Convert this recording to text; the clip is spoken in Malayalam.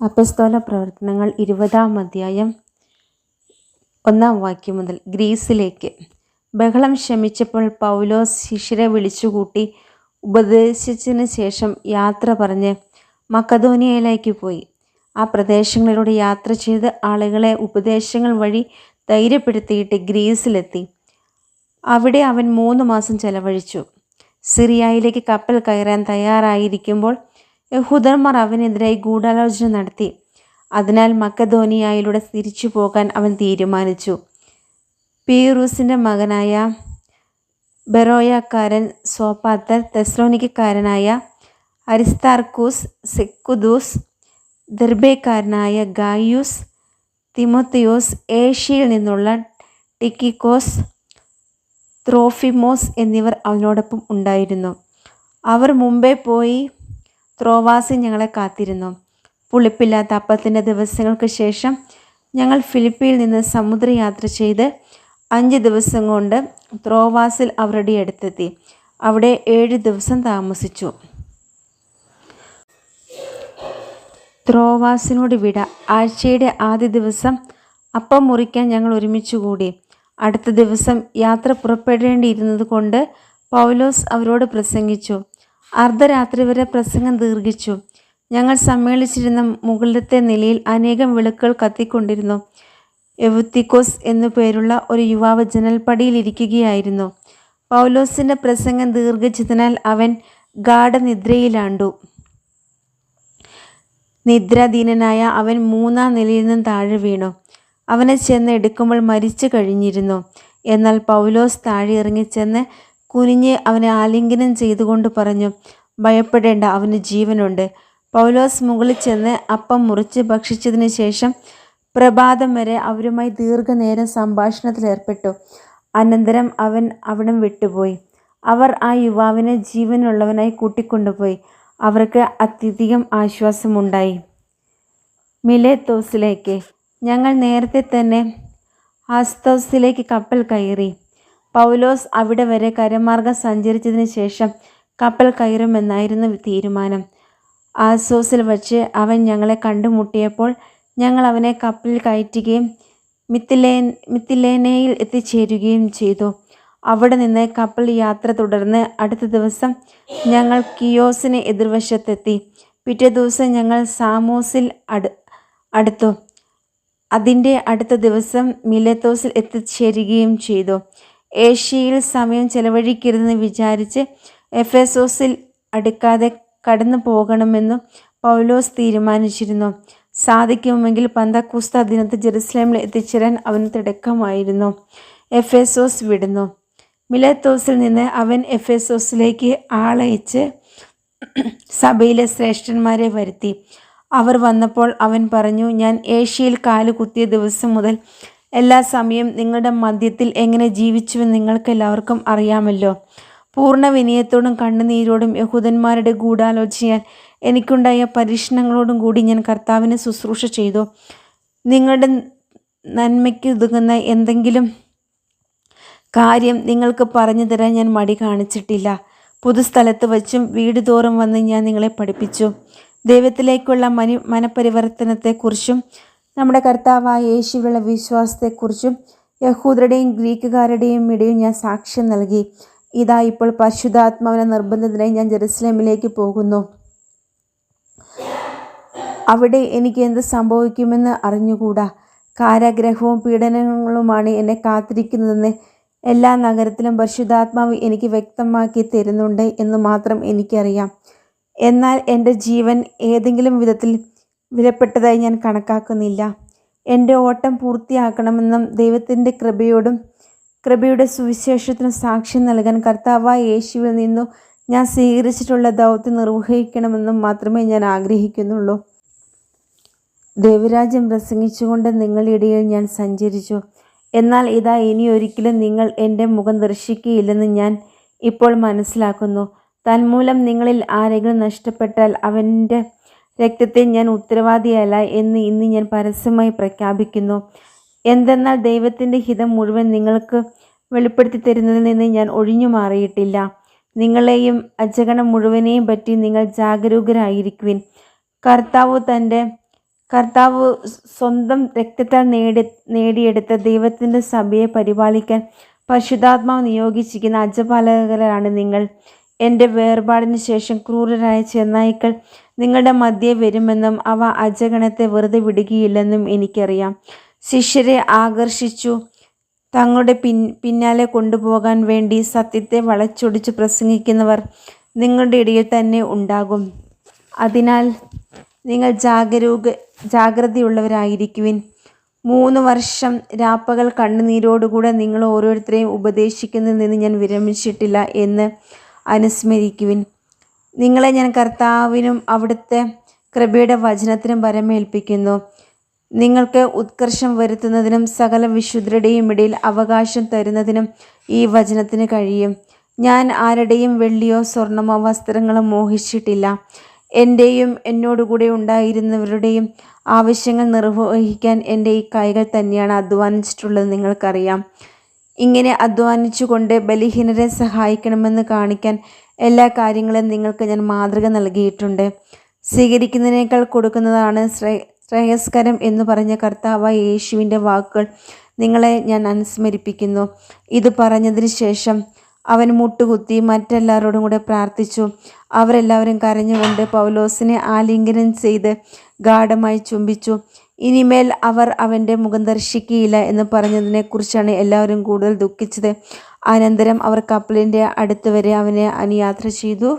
അപ്പസ്തോല പ്രവർത്തനങ്ങൾ ഇരുപതാം അധ്യായം ഒന്നാം വാക്യം മുതൽ ഗ്രീസിലേക്ക്. ബഹളം ശമിച്ചപ്പോൾ പൗലോസ് ശിഷ്യരെ വിളിച്ചുകൂട്ടി ഉപദേശിച്ചതിന് ശേഷം യാത്ര പറഞ്ഞ് മക്കധോനിയയിലേക്ക് പോയി. ആ പ്രദേശങ്ങളിലൂടെ യാത്ര ചെയ്ത് ആളുകളെ ഉപദേശങ്ങൾ വഴി ധൈര്യപ്പെടുത്തിയിട്ട് ഗ്രീസിലെത്തി. അവിടെ അവൻ മൂന്ന് മാസം ചെലവഴിച്ചു. സിറിയയിലേക്ക് കപ്പൽ കയറാൻ തയ്യാറായിരിക്കുമ്പോൾ യഹൂദന്മാർ അവനെതിരായി ഗൂഢാലോചന നടത്തി. അതിനാൽ മക്കധോനിയായിലൂടെ തിരിച്ചു പോകാൻ അവൻ തീരുമാനിച്ചു. പീറൂസിന്റെ മകനായ ബെറോയക്കാരൻ സോപ്പാത്തർ തെസ്ലോനിക്കാരനായ അരിസ്താർക്കൂസ് സെക്കുദൂസ് ദർബേക്കാരനായ ഗായൂസ് തിമോത്തിയോസ് ഏഷ്യയിൽ നിന്നുള്ള ടിക്കിക്കോസ് ത്രോഫിമോസ് എന്നിവർ അവനോടൊപ്പം ഉണ്ടായിരുന്നു. അവർ മുമ്പേ പോയി ത്രോവാസിൽ ഞങ്ങളെ കാത്തിരുന്നു. പുളിപ്പില്ലാത്ത അപ്പത്തിന്റെ ദിവസങ്ങൾക്ക് ശേഷം ഞങ്ങൾ ഫിലിപ്പിയിൽ നിന്ന് സമുദ്രയാത്ര ചെയ്ത് അഞ്ച് ദിവസം കൊണ്ട് ത്രോവാസിൽ അവരുടെ അടുത്തെത്തി. അവിടെ ഏഴ് ദിവസം താമസിച്ചു. ത്രോവാസിനോട് വിട. ആഴ്ചയുടെ ആദ്യ ദിവസം അപ്പം മുറിക്കാൻ ഞങ്ങൾ ഒരുമിച്ച് കൂടി. അടുത്ത ദിവസം യാത്ര പുറപ്പെടേണ്ടിയിരുന്നത് കൊണ്ട് പൗലോസ് അവരോട് പ്രസംഗിച്ചു. അർദ്ധരാത്രി വരെ പ്രസംഗം ദീർഘിച്ചു. ഞങ്ങൾ സമ്മേളിച്ചിരുന്ന മുകളിലത്തെ നിലയിൽ അനേകം വിളക്കുകൾ കത്തിക്കൊണ്ടിരുന്നു. എവുത്തിക്കോസ് എന്നു പേരുള്ള ഒരു യുവാവ് ജനൽപ്പടിയിൽ ഇരിക്കുകയായിരുന്നു. പൗലോസിന്റെ പ്രസംഗം ദീർഘിച്ചതിനാൽ അവൻ ഗാഠനിദ്രയിലാണ്ടു. നിദ്രാധീനനായ അവൻ മൂന്നാം നിലയിൽ നിന്നും താഴെ വീണു. അവനെ ചെന്ന് എടുക്കുമ്പോൾ മരിച്ചു കഴിഞ്ഞിരുന്നു. എന്നാൽ പൗലോസ് താഴെ ഇറങ്ങി ചെന്ന് കുനിഞ്ഞ് അവനെ ആലിംഗനം ചെയ്തുകൊണ്ട് പറഞ്ഞു ഭയപ്പെടേണ്ട അവന് ജീവനുണ്ട് പൗലോസ് മുകളിൽ ചെന്ന് അപ്പം മുറിച്ച് ഭക്ഷിച്ചതിന് ശേഷം പ്രഭാതം വരെ അവരുമായി ദീർഘനേരം സംഭാഷണത്തിലേർപ്പെട്ടു അനന്തരം അവൻ അവിടം വിട്ടുപോയി. അവർ ആ യുവാവിനെ ജീവനുള്ളവനായി കൂട്ടിക്കൊണ്ടുപോയി. അവർക്ക് അത്യധികം ആശ്വാസമുണ്ടായി. മിലേത്തോസിലേക്ക്. ഞങ്ങൾ നേരത്തെ തന്നെ ആസ്തോസിലേക്ക് കപ്പൽ കയറി. പൗലോസ് അവിടെ വരെ കരമാർഗം സഞ്ചരിച്ചതിന് ശേഷം കപ്പൽ കയറുമെന്നായിരുന്നു തീരുമാനം. ആസോസിൽ വച്ച് അവൻ ഞങ്ങളെ കണ്ടുമുട്ടിയപ്പോൾ ഞങ്ങൾ അവനെ കപ്പലിൽ കയറ്റുകയും മിത്തിലേ മിത്തിലേനയിൽ എത്തിച്ചേരുകയും ചെയ്തു. അവിടെ നിന്ന് കപ്പൽ യാത്ര തുടർന്ന് അടുത്ത ദിവസം ഞങ്ങൾ കിയോസിന് എതിർവശത്തെത്തി. പിറ്റേ ദിവസം ഞങ്ങൾ സാമോസിൽ അടു അടുത്തു. അതിന്റെ അടുത്ത ദിവസം മിലത്തോസിൽ എത്തിച്ചേരുകയും ചെയ്തു. ഏഷ്യയിൽ സമയം ചെലവഴിക്കരുതെന്ന് വിചാരിച്ച് എഫേസോസിൽ അടുക്കാതെ കടന്നു പോകണമെന്നു പൗലോസ് തീരുമാനിച്ചിരുന്നു. സാധിക്കുമെങ്കിൽ പന്തക്കൂസ്ത ദിനത്ത് ജെറുസലേമിൽ എത്തിച്ചേരാൻ അവന് തിടക്കമായിരുന്നു. എഫേസോസ് വിടുന്നു. മിലത്തോസിൽ നിന്ന് അവൻ എഫേസോസിലേക്ക് ആളയച്ച് സഭയിലെ ശ്രേഷ്ഠന്മാരെ വരുത്തി. അവർ വന്നപ്പോൾ അവൻ പറഞ്ഞു ഞാൻ ഏഷ്യയിൽ കാൽ കുത്തിയ ദിവസം മുതൽ എല്ലാ സമയം നിങ്ങളുടെ മദ്യത്തിൽ എങ്ങനെ ജീവിച്ചുവെന്ന് നിങ്ങൾക്ക് എല്ലാവർക്കും അറിയാമല്ലോ. പൂർണ വിനയത്തോടും കണ്ണുനീരോടും യഹൂദന്മാരുടെ ഗൂഢാലോചനയാൽ എനിക്കുണ്ടായ പരീക്ഷണങ്ങളോടും കൂടി ഞാൻ കർത്താവിനെ ശുശ്രൂഷ ചെയ്തു. നിങ്ങളുടെ നന്മയ്ക്ക് ഉതകുന്ന എന്തെങ്കിലും കാര്യം നിങ്ങൾക്ക് പറഞ്ഞു തരാൻ ഞാൻ മടി കാണിച്ചിട്ടില്ല. പൊതുസ്ഥലത്ത് വച്ചും വീട് തോറും വന്ന് ഞാൻ നിങ്ങളെ പഠിപ്പിച്ചു. ദൈവത്തിലേക്കുള്ള മനി മനപരിവർത്തനത്തെക്കുറിച്ചും നമ്മുടെ കർത്താവായ യേശുവിലുള്ള വിശ്വാസത്തെക്കുറിച്ചും യഹൂദരുടെയും ഗ്രീക്കുകാരുടെയും ഇടയിൽ ഞാൻ സാക്ഷ്യം നൽകി. ഇതാ ഇപ്പോൾ പരിശുദ്ധാത്മാവിനെ നിർബന്ധത്തിനായി ഞാൻ ജെറുസലേമിലേക്ക് പോകുന്നു. അവിടെ എനിക്ക് എന്ത് സംഭവിക്കുമെന്ന് അറിഞ്ഞുകൂടാ. കാരാഗ്രഹവും പീഡനങ്ങളുമാണ് എന്നെ കാത്തിരിക്കുന്നതെന്ന് എല്ലാ നഗരത്തിലും പരിശുദ്ധാത്മാവ് എനിക്ക് വ്യക്തമാക്കി തരുന്നുണ്ട് എന്ന് മാത്രം എനിക്കറിയാം. എന്നാൽ എന്റെ ജീവൻ ഏതെങ്കിലും വിധത്തിൽ വിലപ്പെട്ടതായി ഞാൻ കണക്കാക്കുന്നില്ല. എന്റെ ഓട്ടം പൂർത്തിയാക്കണമെന്നും ദൈവത്തിന്റെ കൃപയോടും കൃപയുടെ സുവിശേഷത്തിനും സാക്ഷ്യം നൽകാൻ കർത്താവായ യേശുവിൽ നിന്നു ഞാൻ സ്വീകരിച്ചിട്ടുള്ള ദൗത്യം നിർവഹിക്കണമെന്നും മാത്രമേ ഞാൻ ആഗ്രഹിക്കുന്നുള്ളൂ. ദേവരാജ്യം പ്രസംഗിച്ചുകൊണ്ട് നിങ്ങളിടയിൽ ഞാൻ സഞ്ചരിച്ചു. എന്നാൽ ഇതാ ഇനി ഒരിക്കലും നിങ്ങൾ എന്റെ മുഖം ദർശിക്കുകയില്ലെന്ന് ഞാൻ ഇപ്പോൾ മനസ്സിലാക്കുന്നു. തന്മൂലം നിങ്ങളിൽ ആരെങ്കിലും നഷ്ടപ്പെട്ടാൽ അവന്റെ രക്തത്തെ ഞാൻ ഉത്തരവാദിയല്ല എന്ന് ഇന്ന് ഞാൻ പരസ്യമായി പ്രഖ്യാപിക്കുന്നു. എന്തെന്നാൽ ദൈവത്തിന്റെ ഹിതം മുഴുവൻ നിങ്ങൾക്ക് വെളിപ്പെടുത്തി തരുന്നതിൽ നിന്ന് ഞാൻ ഒഴിഞ്ഞു മാറിയിട്ടില്ല. നിങ്ങളെയും അജഗണം മുഴുവനെയും പറ്റി നിങ്ങൾ ജാഗരൂകരായിരിക്കുവിൻ. കർത്താവ് തന്റെ കർത്താവ് സ്വന്തം രക്തത്താൽ നേടി നേടിയെടുത്ത ദൈവത്തിന്റെ സഭയെ പരിപാലിക്കാൻ പരിശുദ്ധാത്മാവ് നിയോഗിച്ചിരിക്കുന്ന അജപാലകരാണ് നിങ്ങൾ. എന്റെ വേർപാടിന് ശേഷം ക്രൂരരായ ചെന്നായ്ക്കൾ നിങ്ങളുടെ മധ്യേ വരുമെന്നും അവ അജഗണത്തെ വെറുതെ വിടുകയില്ലെന്നും എനിക്കറിയാം. ശിഷ്യരെ ആകർഷിച്ചു തങ്ങളുടെ പിൻ പിന്നാലെ കൊണ്ടുപോകാൻ വേണ്ടി സത്യത്തെ വളച്ചൊടിച്ച് പ്രസംഗിക്കുന്നവർ നിങ്ങളുടെ ഇടയിൽ തന്നെ ഉണ്ടാകും. അതിനാൽ നിങ്ങൾ ജാഗരൂക ജാഗ്രതയുള്ളവരായിരിക്കുവിൻ. മൂന്ന് വർഷം രാപ്പകൾ കണ്ണുനീരോടുകൂടെ നിങ്ങൾ ഓരോരുത്തരെയും ഉപദേശിക്കുന്നതിൽ നിന്ന് ഞാൻ വിരമിച്ചിട്ടില്ല എന്ന് അനുസ്മരിക്കുവിൻ. നിങ്ങളെ ഞാൻ കർത്താവിനും അവിടുത്തെ കൃപയുടെ വചനത്തിനും വരമേൽപ്പിക്കുന്നു. നിങ്ങൾക്ക് ഉത്കർഷം വരുത്തുന്നതിനും സകല വിശുദ്ധരുടെയും ഇടയിൽ അവകാശം തരുന്നതിനും ഈ വചനത്തിന് കഴിയും. ഞാൻ ആരുടെയും വെള്ളിയോ സ്വർണമോ വസ്ത്രങ്ങളോ മോഹിച്ചിട്ടില്ല. എന്റെയും എന്നോടുകൂടെ ഉണ്ടായിരുന്നവരുടെയും ആവശ്യങ്ങൾ നിർവഹിക്കാൻ എന്റെ ഈ കൈകൾ തന്നെയാണ് അധ്വാനിച്ചിട്ടുള്ളത് നിങ്ങൾക്കറിയാം. ഇങ്ങനെ അധ്വാനിച്ചുകൊണ്ട് ബലഹീനരെ സഹായിക്കണമെന്ന് കാണിക്കാൻ എല്ലാ കാര്യങ്ങളും നിങ്ങൾക്ക് ഞാൻ മാതൃക നൽകിയിട്ടുണ്ട്. സ്വീകരിക്കുന്നതിനേക്കാൾ കൊടുക്കുന്നതാണ് ശ്രേ ശ്രേയസ്കരം എന്ന് പറഞ്ഞ കർത്താവ് യേശുവിന്റെ വാക്കുകൾ നിങ്ങളെ ഞാൻ അനുസ്മരിപ്പിക്കുന്നു. ഇത് പറഞ്ഞതിന് ശേഷം അവൻ മുട്ടുകുത്തി മറ്റെല്ലാവരോടും കൂടെ പ്രാർത്ഥിച്ചു. അവരെല്ലാവരും കരഞ്ഞുകൊണ്ട് പൗലോസിനെ ആലിംഗനം ചെയ്ത് ഗാഠമായി ചുംബിച്ചു. ഇനിമേൽ അവർ അവന്റെ മുഖം ദർശിക്കുകയില്ല എന്ന് പറഞ്ഞതിനെക്കുറിച്ചാണ് എല്ലാവരും കൂടുതൽ ദുഃഖിച്ചത്. അനന്തരം അവർ കപ്പലിന്റെ അടുത്ത് വരെ അവനെ അനുയാത്ര ചെയ്തു.